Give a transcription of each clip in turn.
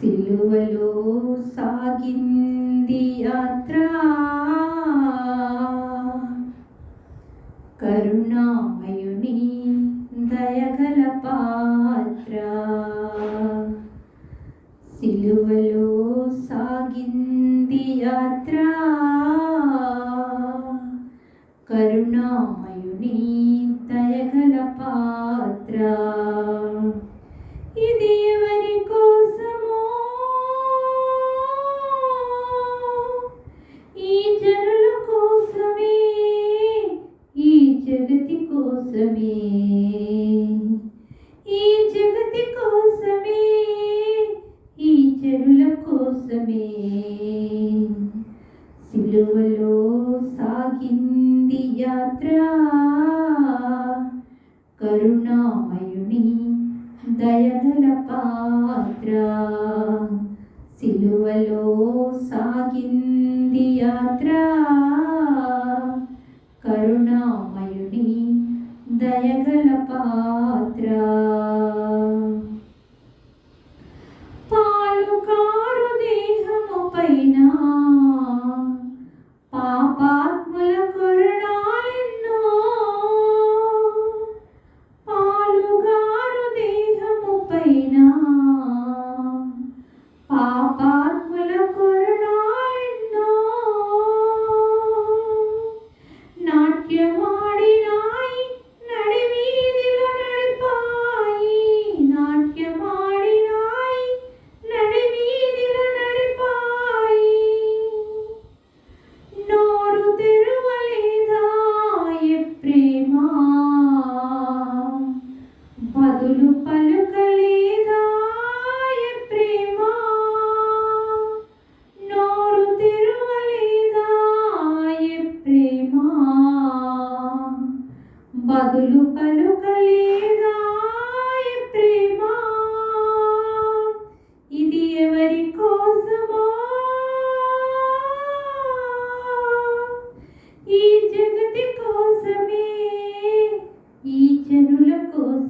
సిలువలో సాగింది యాత్ర. కోసమే. ఈ జగతి కోసమే. ఈ చెరుల కోసమే. సిలువలో సాగింది యాత్ర. కరుణామయుని దయగల పాత్ర. సిలువలో సాగింది యాత్ర. కరుణా దయగల బదులు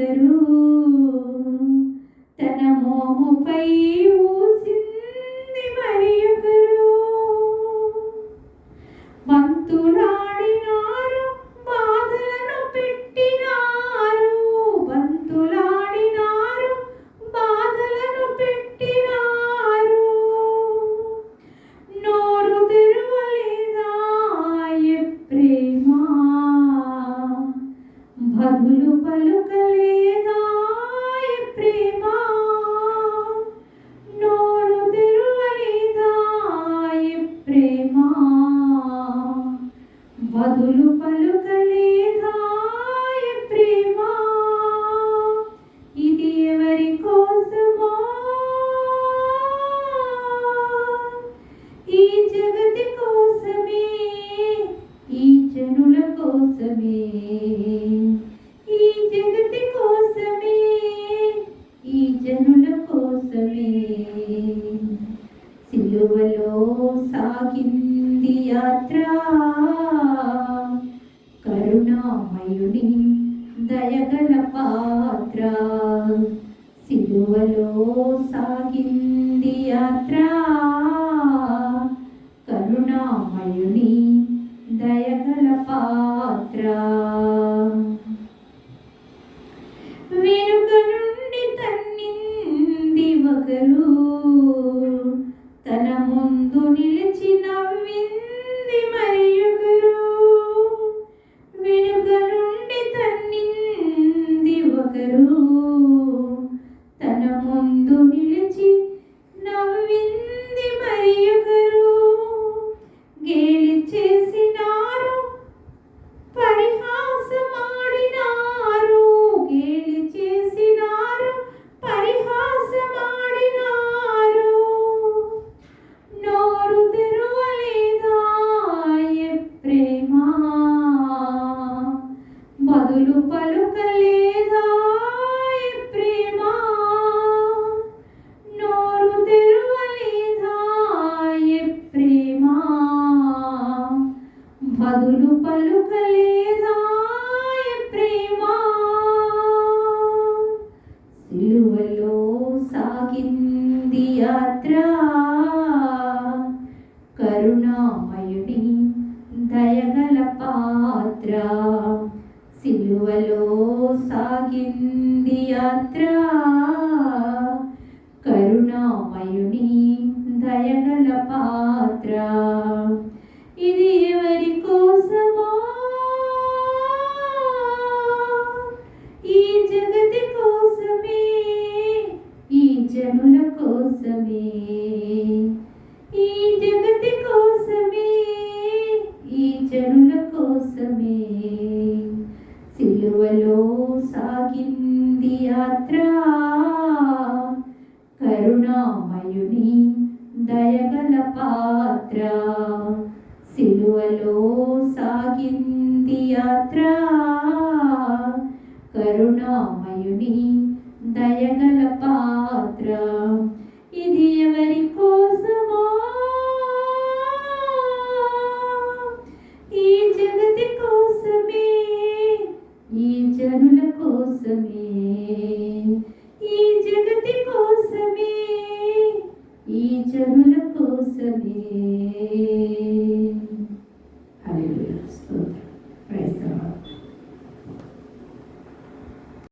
కొట్టింది తన మోముపై ఊసింది మరి ఒకరు. బంతులాడినారు బాధలను పెట్టినారు. బంతులాడినారు బాధలను పెట్టినారు. నోరు తెరవలేదా ప్రేమ? భగులు బదులు పలుకలేదా ప్రేమ? ఇది ఎవరి కోసమో? ఈ జగతి కోసమే ఈ జనుల కోసమే. ఈ జగతి కోసమే ఈ జనుల కోసమే. సిలువలో సాగింది యాత్ర. సాగింది యాత్ర. కరుణామయుని దయగల పాత్ర. వెనుక నుండి తన్నింది ఒకరు కన్నులు పలుకలేదా ప్రేమ. నోరు తెరువలేదా ప్రేమ. బదులు పలుకలేదా ప్రేమ. సిలువలో సాగింది యాత్ర. కరుణామయుని దయగల పాత్ర. సిలువలో సాగింది యాత్ర. కరుణామయుని దయగల పాత్ర. ఇది ఎవరి కోసమా? ఈ జగతి కోసమే ఈ జనుల కోసమే. ఈ జగతి కోసమే ఈ జనుల కోసమే. సేవలో సాగింది యాత్ర. కరుణామయుని దయగల పాత్ర. Se me la cosa.